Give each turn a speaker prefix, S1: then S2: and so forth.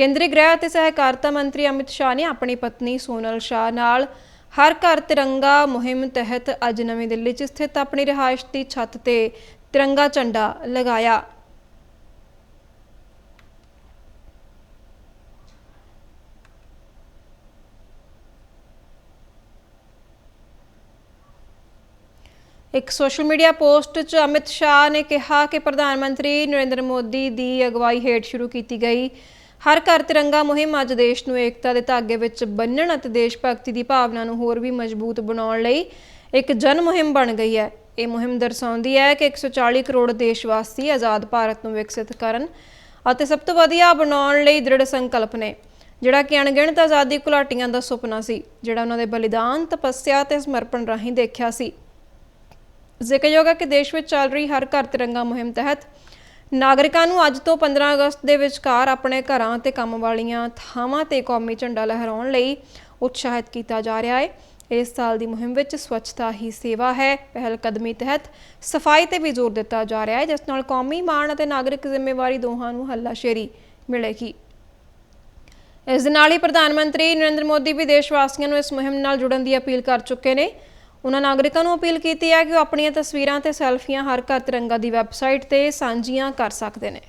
S1: ਕੇਂਦਰੀ ਗ੍ਰਹਿ ਅਤੇ ਸਹਿਕਾਰਤਾ ਮੰਤਰੀ ਅਮਿਤ ਸ਼ਾਹ ਨੇ ਆਪਣੀ ਪਤਨੀ ਸੋਨਲ ਸ਼ਾਹ ਨਾਲ ਹਰ ਘਰ ਤਿਰੰਗਾ ਮੁਹਿੰਮ ਤਹਿਤ ਅੱਜ ਨਵੀਂ ਦਿੱਲੀ 'ਚ ਸਥਿਤ ਆਪਣੀ ਰਿਹਾਇਸ਼ ਦੀ ਛੱਤ ਤੇ ਤਿਰੰਗਾ ਝੰਡਾ ਲਗਾਇਆ। ਇੱਕ ਸੋਸ਼ਲ ਮੀਡੀਆ ਪੋਸਟ 'ਚ ਅਮਿਤ ਸ਼ਾਹ ਨੇ ਕਿਹਾ ਕਿ ਪ੍ਰਧਾਨ ਮੰਤਰੀ ਨਰਿੰਦਰ ਮੋਦੀ ਦੀ ਅਗਵਾਈ ਹੇਠ ਸ਼ੁਰੂ ਕੀਤੀ ਗਈ। ਹਰ ਘਰ ਤਿਰੰਗਾ ਮੁਹਿੰਮ ਅੱਜ ਦੇਸ਼ ਨੂੰ ਏਕਤਾ ਦੇ ਧਾਗੇ ਵਿੱਚ ਬੰਨਣ ਅਤੇ ਦੇਸ਼ ਭਗਤੀ ਦੀ ਭਾਵਨਾ ਨੂੰ ਹੋਰ ਵੀ ਮਜ਼ਬੂਤ ਬਣਾਉਣ ਲਈ ਇੱਕ ਜਨ ਮੁਹਿੰਮ ਬਣ ਗਈ ਹੈ। ਇਹ ਮੁਹਿੰਮ ਦਰਸਾਉਂਦੀ ਹੈ ਕਿ 140 ਕਰੋੜ ਦੇਸ਼ ਵਾਸੀ ਆਜ਼ਾਦ ਭਾਰਤ ਨੂੰ ਵਿਕਸਿਤ ਕਰਨ ਅਤੇ ਸਭ ਤੋਂ ਵਧੀਆ ਬਣਾਉਣ ਲਈ ਦ੍ਰਿੜ ਸੰਕਲਪ ਨੇ, ਜਿਹੜਾ ਕਿ ਅਣਗਿਣਤ ਆਜ਼ਾਦੀ ਘੁਲਾਟੀਆਂ ਦਾ ਸੁਪਨਾ ਸੀ, ਜਿਹੜਾ ਉਹਨਾਂ ਦੇ ਬਲੀਦਾਨ, ਤਪੱਸਿਆ ਤੇ ਸਮਰਪਣ ਰਾਹੀਂ ਦੇਖਿਆ ਸੀ। ਜ਼ਿਕਰਯੋਗ ਹੈ ਕਿ ਦੇਸ਼ ਵਿੱਚ ਚੱਲ ਰਹੀ ਹਰ ਘਰ ਤਿਰੰਗਾ ਮੁਹਿੰਮ ਤਹਿਤ ਨਾਗਰਿਕਾਂ ਨੂੰ ਅੱਜ ਤੋਂ 15 ਅਗਸਤ ਦੇ ਵਿਚਕਾਰ ਆਪਣੇ ਘਰਾਂ ਤੇ ਕੰਮ ਵਾਲੀਆਂ ਥਾਵਾਂ ਤੇ ਕੌਮੀ ਝੰਡਾ ਲਹਿਰਾਉਣ ਲਈ ਉਤਸ਼ਾਹਿਤ ਕੀਤਾ ਜਾ ਰਿਹਾ ਹੈ। ਇਸ ਸਾਲ ਦੀ ਮੁਹਿੰਮ ਵਿੱਚ ਸਵੱਛਤਾ ਹੀ ਸੇਵਾ ਹੈ। ਪਹਿਲ ਕਦਮੀ ਤਹਿਤ ਸਫ਼ਾਈ ਤੇ ਵੀ ਜ਼ੋਰ ਦਿੱਤਾ ਜਾ ਰਿਹਾ ਹੈ, ਜਿਸ ਨਾਲ ਕੌਮੀ ਮਾਣ ਅਤੇ ਨਾਗਰਿਕ ਜ਼ਿੰਮੇਵਾਰੀ ਦੋਹਾਂ ਨੂੰ ਹੱਲਾਸ਼ੇਰੀ ਮਿਲੇਗੀ। ਇਸ ਦੇ ਨਾਲ ਹੀ ਪ੍ਰਧਾਨ ਮੰਤਰੀ ਨਰਿੰਦਰ ਮੋਦੀ ਵੀ ਦੇਸ਼ ਵਾਸੀਆਂ ਨੂੰ ਇਸ ਮੁਹਿੰਮ ਨਾਲ ਜੁੜਨ ਦੀ ਅਪੀਲ ਕਰ ਚੁੱਕੇ ਨੇ। ਉਹਨਾਂ ਨਾਗਰਿਕਾਂ ਨੂੰ ਅਪੀਲ ਕੀਤੀ ਹੈ ਕਿ ਉਹ ਆਪਣੀਆਂ ਤਸਵੀਰਾਂ ਤੇ ਸੈਲਫੀਆਂ ਹਰ ਘਰ ਤਿਰੰਗਾ ਦੀ ਵੈਬਸਾਈਟ ਤੇ ਸਾਂਝੀਆਂ ਕਰ ਸਕਦੇ ਨੇ।